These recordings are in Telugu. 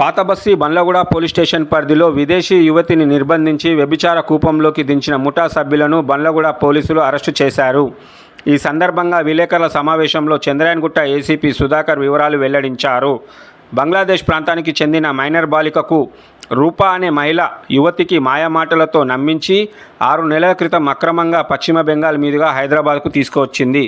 పాతబస్సి బండ్లగూడ పోలీస్ స్టేషన్ పరిధిలో విదేశీ యువతిని నిర్బంధించి వ్యభిచార కూపంలోకి దించిన ముఠా సభ్యులను బండ్లగూడ పోలీసులు అరెస్టు చేశారు. ఈ సందర్భంగా విలేకరుల సమావేశంలో చంద్రాయన్గుట్ట ఏసీపీ సుధాకర్ వివరాలు వెల్లడించారు. బంగ్లాదేశ్ ప్రాంతానికి చెందిన మైనర్ బాలికకు రూపా అనే మహిళ యువతికి మాయమాటలతో నమ్మించి ఆరు నెలల క్రితం అక్రమంగా పశ్చిమ బెంగాల్ మీదుగా హైదరాబాద్కు తీసుకువచ్చింది.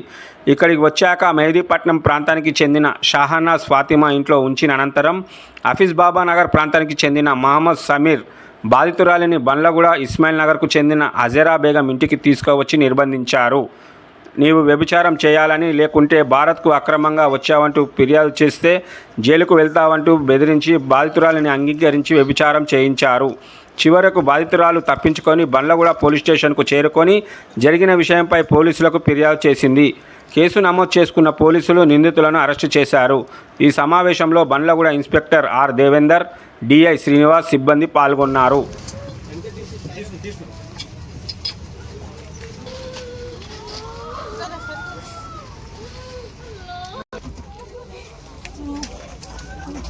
ఇక్కడికి వచ్చాక మెహదీపట్నం ప్రాంతానికి చెందిన షాహనా ఫాతిమా ఇంట్లో ఉంచిన అనంతరం హఫీజ్ బాబా నగర్ ప్రాంతానికి చెందిన మహమ్మద్ సమీర్ బాధితురాలిని బండ్లగూడ ఇస్మాయిల్ నగర్కు చెందిన అజరా బేగం ఇంటికి తీసుకువచ్చి నిర్బంధించారు. నీవు వ్యభిచారం చేయాలని లేకుంటే భారత్కు అక్రమంగా వచ్చావంటూ ఫిర్యాదు చేస్తే జైలుకు వెళ్తావంటూ బెదిరించి బాధితురాలిని అంగీకరించి వ్యభిచారం చేయించారు. చివరకు బాధితురాలు తప్పించుకొని బండ్లగూడ పోలీస్ స్టేషన్కు చేరుకొని జరిగిన విషయంపై పోలీసులకు ఫిర్యాదు చేసింది. కేసు నమోదు చేసుకున్న పోలీసులు నిందితులను అరెస్టు చేశారు. ఈ సమావేశంలో Bandlaguda inspector R Devender DI Srinivas సిబ్బంది పాల్గొన్నారు.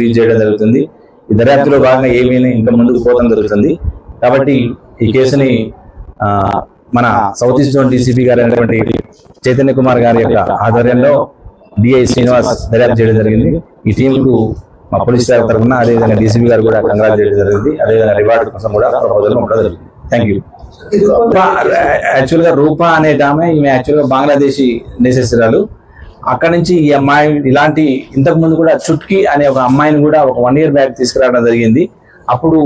రిలీజ్ చేయడం జరుగుతుంది. ఈ దర్యాప్తులో భాగంగా ఏమైనా ఇంకా ముందుకు పోవడం జరుగుతుంది. కాబట్టి ఈ కేసుని మన సౌత్ ఈస్ట్ జోన్ డీసీపీ గారు అయినటువంటి చైతన్య కుమార్ గారి యొక్క ఆధ్వర్యంలో డిఐ శ్రీనివాస్ దర్యాప్తు చేయడం జరిగింది. ఈ టీం కు మా పోలీస్ శాఖ తరఫున అదేవిధంగా డీసీపీ గారు కూడా కంగ్రాట్ చేయడం జరిగింది. అదేవిధంగా రివార్డు కోసం కూడా ప్రపోజల్ జరిగింది. థ్యాంక్ యూ యాక్చువల్గా రూప అనే ఆమె ఈమె యాక్చువల్గా బంగ్లాదేశీ నేసేస్తురాలు అక్కడ నుంచి ఈ అమ్మాయి ఇలాంటి ఇంతకు ముందు కూడా చుట్కీ అనే ఒక అమ్మాయిని కూడా ఒక వన్ ఇయర్ బ్యాక్ తీసుకురావడం జరిగింది. అప్పుడు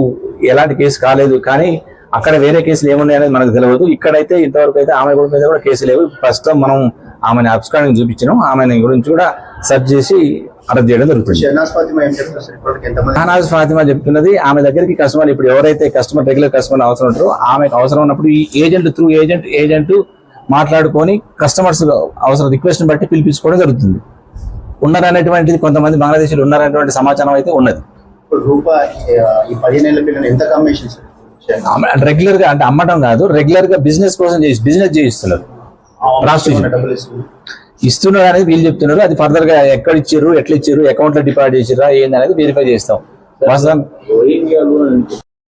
ఎలాంటి కేసు కాలేదు కానీ అక్కడ వేరే కేసులు ఏమున్నాయనేది మనకు తెలియదు ఇక్కడైతే ఇంతవరకు అయితే ఆమె కూడా మీద కూడా కేసు లేవు. ప్రస్తుతం మనం ఆమెను అబ్స్కాండింగ్ చూపించినాం ఆమె గురించి కూడా సెర్చ్ చేసి అరెస్ట్ చేయడం జరుగుతుంది. షహనాజ్ ఫాతిమా చెప్తున్నది ఆమె దగ్గరికి కస్టమర్ ఇప్పుడు ఎవరైతే కస్టమర్ రెగ్యులర్ కస్టమర్ అవసరం ఉంటారో ఆమెకు అవసరం ఉన్నప్పుడు ఈ ఏజెంట్ త్రూ ఏజెంట్ ఏజెంట్ మాట్లాడుకొని కస్టమర్స్ అవసరం రిక్వెస్ట్ బట్టి పిలిపించుకోవడం జరుగుతుంది. ఉన్నారనేటువంటిది కొంతమంది బంగ్లాదేశీలు ఉన్నారనేటువంటి సమాచారం అయితే ఉన్నది. రెగ్యులర్గా అంటే అమ్మటం కాదు రెగ్యులర్గా బిజినెస్ కోసం చేసి బిజినెస్ చేయిస్తున్నారు. ఇస్తున్నారు అనేది వీళ్ళు చెప్తున్నారు. అది ఫర్దర్గా ఎక్కడ ఇచ్చారు ఎట్లా ఇచ్చారు అకౌంట్లో డిపాజిట్ చేసిరా ఏంది అనేది వెరిఫై చేస్తాం.